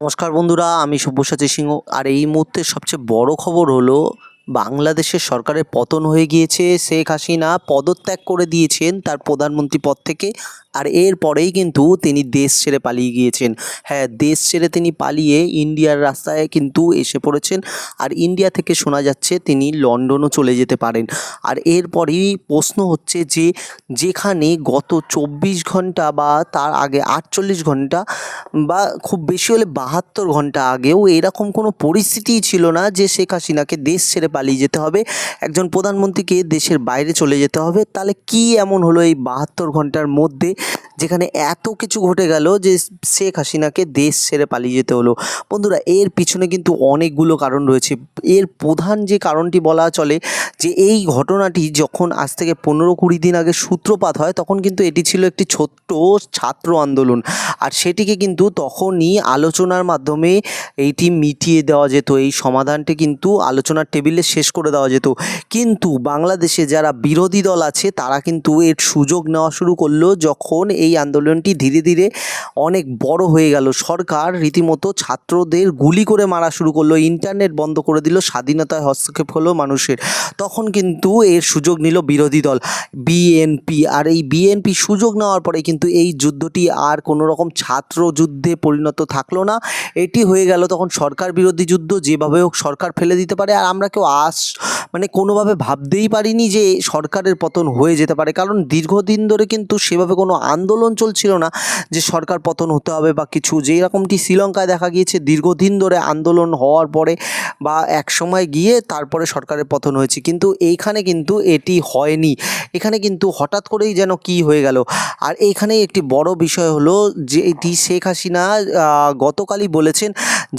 নমস্কার বন্ধুরা, আমি সব্যসাচী সিংহ। আর এই মুহূর্তে সবচেয়ে বড় খবর হলো, বাংলাদেশের সরকারের পতন হয়ে গিয়েছে শেখ হাসিনা, পদত্যাগ করে দিয়েছেন তার প্রধানমন্ত্রী পদ থেকে। আর এরপরেই কিন্তু তিনি দেশ ছেড়ে পালিয়ে গিয়েছেন। হ্যাঁ দেশ ছেড়ে তিনি পালিয়ে ইন্ডিয়ার রাস্তায় কিন্তু এসে পড়েছেন আর ইন্ডিয়া থেকে শোনা যাচ্ছে তিনি লন্ডনও চলে যেতে পারেন। আর এরপরেই প্রশ্ন হচ্ছে যে, যেখানে গত চব্বিশ ঘণ্টা বা তার আগে আটচল্লিশ ঘণ্টা বা খুব বেশি হলে বাহাত্তর ঘণ্টা আগেও এরকম কোনো পরিস্থিতিই ছিল না যে শেখ হাসিনাকে দেশ ছেড়ে পালিয়ে যেতে হবে, একজন প্রধানমন্ত্রীকে দেশের বাইরে চলে যেতে হবে। তাহলে কি এমন হলো এই বাহাত্তর ঘণ্টার মধ্যে? যেখানে এত কিছু ঘটে গেল যে শেখ হাসিনাকে দেশ ছেড়ে পালিয়ে যেতে হলো। বন্ধুরা, এর পিছনে কিন্তু অনেকগুলো কারণ রয়েছে। এর প্রধান যে কারণটি বলা চলে যে এই ঘটনাটি যখন আজ থেকে পনেরো কুড়ি দিন আগে সূত্রপাত হয়, তখন কিন্তু এটি ছিল একটি ছোট্ট ছাত্র আন্দোলন। আর সেটিকে কিন্তু তখনই আলোচনার মাধ্যমে এইটি মিটিয়ে দেওয়া যেত। এই সমাধানটি কিন্তু আলোচনার টেবিলে শেষ করে দেওয়া যেত। কিন্তু বাংলাদেশে যারা বিরোধী দল আছে, তারা কিন্তু এর সুযোগ নেওয়া শুরু করল যখন এই আন্দোলনটি ধীরে ধীরে অনেক বড় হয়ে গেল। সরকার রীতিমতো ছাত্রদের গুলি করে মারা শুরু করল, ইন্টারনেট বন্ধ করে দিল, স্বাধীনতায় হস্তক্ষেপ হলো মানুষের। তখন কিন্তু এর সুযোগ নিল বিরোধী দল, বিএনপি। আর এই বিএনপি সুযোগ নেওয়ার পরে কিন্তু এই যুদ্ধটি আর কোনো রকম ছাত্র যুদ্ধে পরিণত থাকল না। এটি হয়ে গেল তখন সরকার বিরোধী যুদ্ধ, যেভাবে হোক সরকার ফেলে দিতে পারে। আর আমরা কেউ আস মানে কোনোভাবে ভাবতেই পারিনি যে সরকারের পতন হয়ে যেতে পারে। কারণ দীর্ঘদিন ধরে কিন্তু সেভাবে কোনো আন্দোলন চলছিল না যে সরকার পতন হতে হবে বা কিছু। যেই রকমটি শ্রীলঙ্কায় দেখা গিয়েছে, দীর্ঘদিন ধরে আন্দোলন হওয়ার পরে বা এক সময় গিয়ে তারপরে সরকারের পতন হয়েছে। কিন্তু এইখানে কিন্তু এটি হয়নি। এখানে কিন্তু হঠাৎ করেই যেন কি হয়ে গেল। আর এইখানেই একটি বড় বিষয় হলো যে এটি শেখ হাসিনা গতকালই বলেছেন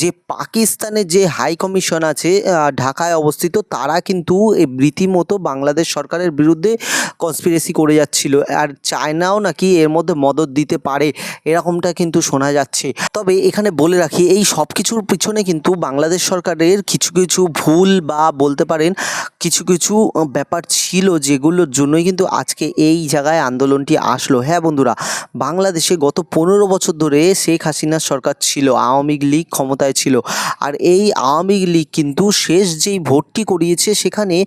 যে পাকিস্তানে যে হাই কমিশন আছে ঢাকায় অবস্থিত, তারা কিন্তু রীতিমতো বাংলাদেশ সরকারের বিরুদ্ধে কনস্পিরেসি করে যাচ্ছিল। আর চায়নাও নাকি এর মধ্যে মদত দিতে পারে, এরকমটা কিন্তু শোনা যাচ্ছে। তবে এখানে বলে রাখি, এই সব কিছুর পিছনে কিন্তু বাংলাদেশ সরকারের কিছু কিছু ভুল বা বলতে পারেন কিছু কিছু ব্যাপার ছিল যেগুলোর জন্যই কিন্তু আজকে এই জায়গায় আন্দোলনটি আসলো। হ্যাঁ বন্ধুরা, বাংলাদেশে গত পনেরো বছর ধরে শেখ হাসিনার সরকার ছিল, আওয়ামী লীগ ক্ষমতায় ছিল। আর এই আওয়ামী লীগ কিন্তু শেষ যেই ভোটটি করিয়েছে, সেখানে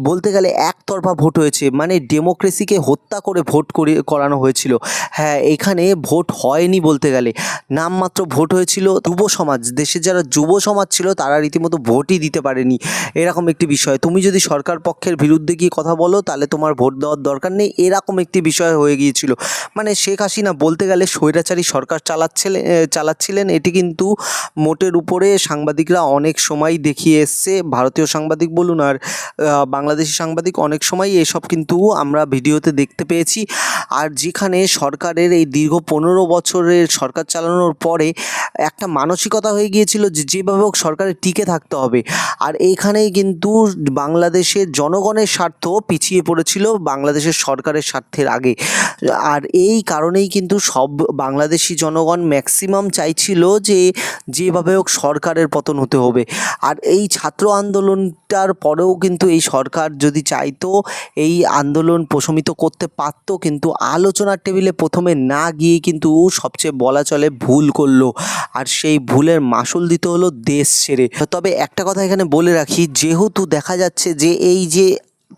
বলতে গেলে একতরফা ভোট হয়েছে। মানে ডেমোক্রেসিকে হত্যা করে ভোট করে, করানো হয়েছিল। হ্যাঁ এখানে ভোট হয়নি বলতে গেলে। নামমাত্র ভোট হয়েছিল যুব সমাজ। দেশের যারা যুব সমাজ ছিল, তারা রীতিমতো ভোটই দিতে পারেনি। এরকম একটি বিষয়। তুমি যদি সরকার পক্ষের বিরুদ্ধে গিয়ে কথা বলো, তাহলে তোমার ভোট দেওয়ার দরকার নেই। এরকম একটি বিষয় হয়ে গিয়েছিল। মানে শেখ হাসিনা বলতে গেলে স্বৈরাচারী সরকার চালাচ্ছিলেন চালাচ্ছিলেন। এটি কিন্তু মোটের উপরে সাংবাদিকরা অনেক সময় দেখিয়ে এসছে। ভারতীয় সাংবাদিক বলুন আর বাংলাদেশি সাংবাদিক অনেক সময় এসব কিন্তু আমরা ভিডিওতে দেখতে পেয়েছি। আর যেখানে সরকারের এই দীর্ঘ পনেরো বছরের সরকার চালানোর পরে একটা মানসিকতা হয়ে গিয়েছিল যে, যেভাবে হোক সরকারের টিকে থাকতে হবে। আর এইখানেই কিন্তু বাংলাদেশের জনগণের স্বার্থ পিছিয়ে পড়েছিল বাংলাদেশের সরকারের স্বার্থের আগে। আর এই কারণেই কিন্তু সব বাংলাদেশি জনগণ ম্যাক্সিমাম চাইছিল যে যেভাবে হোক সরকারের পতন হতে হবে। আর এই ছাত্র আন্দোলনটার পরেও কিন্তু এই সরকার যদি চাইতো, এই আন্দোলন প্রশমিত করতে পারত, কিন্তু আলোচনার টেবিলে প্রথমে না গিয়ে কিন্তু সবচেয়ে বলা চলে ভুল করল। আর সেই ভুলের মাসুল দিতে হলো দেশ ছেড়ে। তবে একটা কথা এখানে বলে রাখি, যেহেতু দেখা যাচ্ছে যে এই যে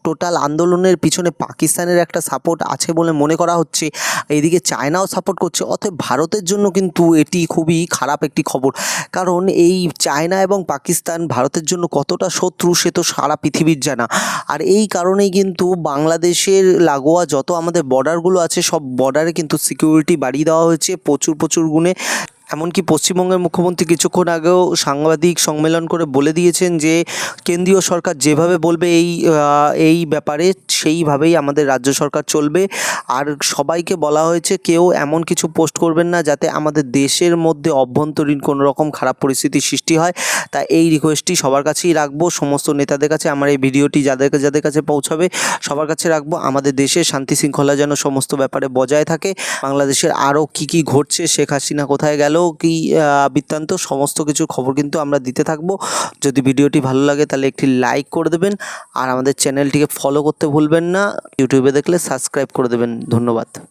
টোটাল আন্দোলনের পিছনে পাকিস্তানের একটা সাপোর্ট আছে বলে মনে করা হচ্ছে, এইদিকে চায়নাও সাপোর্ট করছে, অতএব ভারতের জন্য কিন্তু এটি খুবই খারাপ একটি খবর। কারণ এই চায়না এবং পাকিস্তান ভারতের জন্য কতটা শত্রু সে তো সারা পৃথিবীর জানা। আর এই কারণেই কিন্তু বাংলাদেশের লাগোয়া যত আমাদের বর্ডারগুলো আছে, সব বর্ডারে কিন্তু সিকিউরিটি বাড়িয়ে দেওয়া হয়েছে প্রচুর প্রচুর গুণে। এমনকি পশ্চিমবঙ্গের মুখ্যমন্ত্রী কিছুক্ষণ আগেও সাংবাদিক সম্মেলন করে বলে দিয়েছেন যে, কেন্দ্রীয় সরকার যেভাবে বলবে এই এই ব্যাপারে, সেইভাবেই আমাদের রাজ্য সরকার চলবে। আর সবাইকে বলা হয়েছে, কেউ এমন কিছু পোস্ট করবেন না, যাতে আমাদের দেশের মধ্যে অভ্যন্তরীণ কোনো রকম খারাপ পরিস্থিতির সৃষ্টি হয়। তা এই রিকোয়েস্টটি সবার কাছেই রাখব। সমস্ত নেতাদের কাছে আমার এই ভিডিওটি যাদের যাদের কাছে পৌঁছাবে, সবার কাছে রাখব। আমাদের দেশের শান্তি শৃঙ্খলা যেন সমস্ত ব্যাপারে বজায় থাকে। বাংলাদেশের আরও কী কী ঘটছে, শেখ হাসিনা কোথায় গেল কী কি বৃত্তান্ত? সমস্ত কিছু খবর কিন্তু আমরা দিতে থাকব। যদি ভিডিওটি ভালো লাগে তাহলে একটি লাইক করে দেবেন। আর আমাদের চ্যানেলটিকে ফলো করতে ভুলবেন না। ইউটিউবে দেখলে সাবস্ক্রাইব করে দেবেন। ধন্যবাদ।